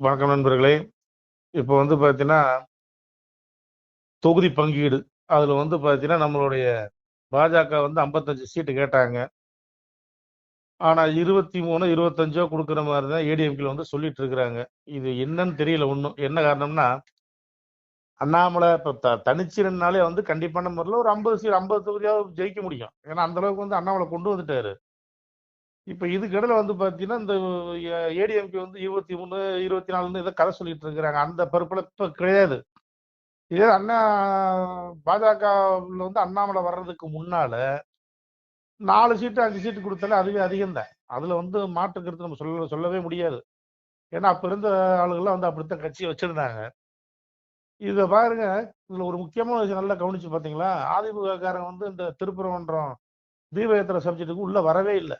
வணக்கம் நண்பர்களே. இப்போ வந்து பார்த்தீங்கன்னா தொகுதி பங்கீடு. அதில் வந்து பார்த்தீங்கன்னா நம்மளுடைய பாஜக வந்து ஐம்பத்தஞ்சு சீட்டு கேட்டாங்க. ஆனால் இருபத்தி மூணு இருபத்தஞ்சோ கொடுக்குற மாதிரி தான் ஏடிஎம்கில் வந்து சொல்லிட்டு இருக்கிறாங்க. இது என்னன்னு தெரியல ஒன்றும் என்ன காரணம்னா அண்ணாமலை இப்போ த தனிச்சிருந்தாலே வந்து கண்டிப்பான முறையில் ஒரு ஐம்பது சீட் ஐம்பது தொகுதியாவது ஜெயிக்க முடியும். ஏன்னா அந்தளவுக்கு வந்து அண்ணாமலை கொண்டு வந்துட்டாரு. இப்போ இதுக்கிடையில் வந்து பார்த்தீங்கன்னா இந்த ஏடிஎம்கே வந்து இருபத்தி மூணு இருபத்தி நாலுன்னு இதை கதை சொல்லிட்டு இருக்கிறாங்க. அந்த பருப்பில் இப்போ கிடையாது. இதே அண்ணா பாஜகவில் வந்து அண்ணாமலை வர்றதுக்கு முன்னால நாலு சீட்டு அஞ்சு சீட்டு கொடுத்தாலே அதுவே அதிகம் தான் அதில் வந்து மாற்றுக்கிறது நம்ம சொல்ல சொல்லவே முடியாது. ஏன்னா அப்போ இருந்த ஆளுகள்லாம் வந்து அப்படித்தான் கட்சியை வச்சுருந்தாங்க. இதை பாருங்க. இதில் ஒரு முக்கியமான விஷயம் நல்லா கவனிச்சு பார்த்தீங்களா அதிமுககாரங்க வந்து இந்த திருப்பரங்குன்றம் தீபயத்திர சப்ஜெக்ட்டுக்கு உள்ளே வரவே இல்லை.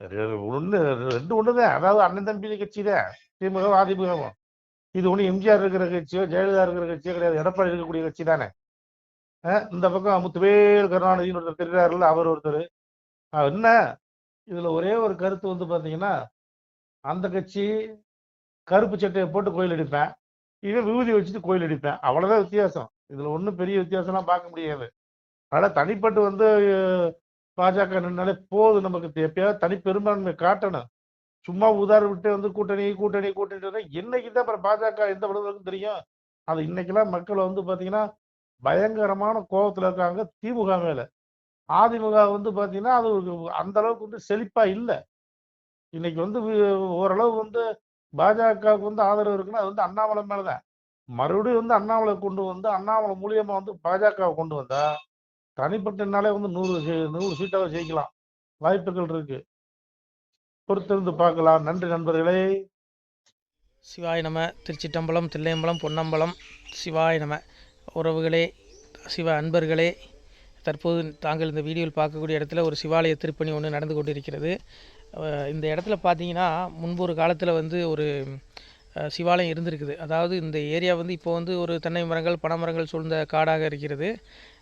ஒன்று ரெண்டு ஒன்று தான் அதாவது அண்ணன் தம்பி கட்சி தான் திமுக அதிமுகவும். இது ஒன்றும் எம்ஜிஆர் இருக்கிற கட்சியோ ஜெயலலிதா இருக்கிற கட்சியோ கிடையாது. எடப்பாடி இருக்கக்கூடிய கட்சி தானே. இந்த பக்கம் முத்துவேல் கருணாநிதினு ஒருத்தர் தெரியாருல்ல அவர் ஒருத்தர். என்ன? இதுல ஒரே ஒரு கருத்து வந்து பாத்தீங்கன்னா அந்த கட்சி கருப்பு சட்டையை போட்டு கோயில் அடிப்பேன். இவன் விபூதி வச்சுட்டு கோயில் அடிப்பேன். அவ்வளவுதான் வித்தியாசம். இதுல ஒன்றும் பெரிய வித்தியாசம்லாம் பார்க்க முடியாது. அதனால தனிப்பட்டு வந்து பாஜக நின்னாலே போதும் நமக்கு. எப்பயாவது தனி பெரும்பான்மை காட்டணும். சும்மா உதார விட்டு வந்து கூட்டணி கூட்டணி கூட்டணி இன்னைக்கு தான் அப்புறம் பாஜக எந்த விடுதலுக்கும் தெரியும்? அது இன்னைக்கெல்லாம் மக்கள் வந்து பாத்தீங்கன்னா பயங்கரமான கோபத்துல இருக்காங்க. திமுக மேல. அதிமுக வந்து பாத்தீங்கன்னா அது அந்த அளவுக்கு வந்து செழிப்பா இல்லை. இன்னைக்கு வந்து ஓரளவு வந்து பாஜகவுக்கு வந்து ஆதரவு இருக்குன்னா அது வந்து அண்ணாமலை மேலதான். மறுபடியும் வந்து அண்ணாமலை கொண்டு வந்து அண்ணாமலை மூலியமா வந்து பாஜகவை கொண்டு வந்தா தனிப்பட்டனாலே வந்து நூறு சீ- நூறு சீட்டாக ஜெயிக்கலாம். வாய்ப்புகள் இருக்கு. பொறுத்திருந்து பார்க்கலாம். நன்றி நண்பர்களே. சிவாய நம. திருச்சிட்டம்பலம் தில்லையம்பலம் பொன்னம்பலம். சிவாய நம. உறவுகளே சிவ அன்பர்களே. தற்போது தாங்கள் இந்த வீடியோவில் பார்க்கக்கூடிய இடத்துல ஒரு சிவாலய திருப்பணி ஒன்று நடந்து கொண்டிருக்கிறது. இந்த இடத்துல பார்த்தீங்கன்னா முன்பு ஒரு காலத்தில் வந்து ஒரு சிவாலயம் இருந்திருக்குது. அதாவது இந்த ஏரியா வந்து இப்போ வந்து ஒரு தென்னை மரங்கள் பனைமரங்கள் சூழ்ந்த காடாக இருக்கிறது.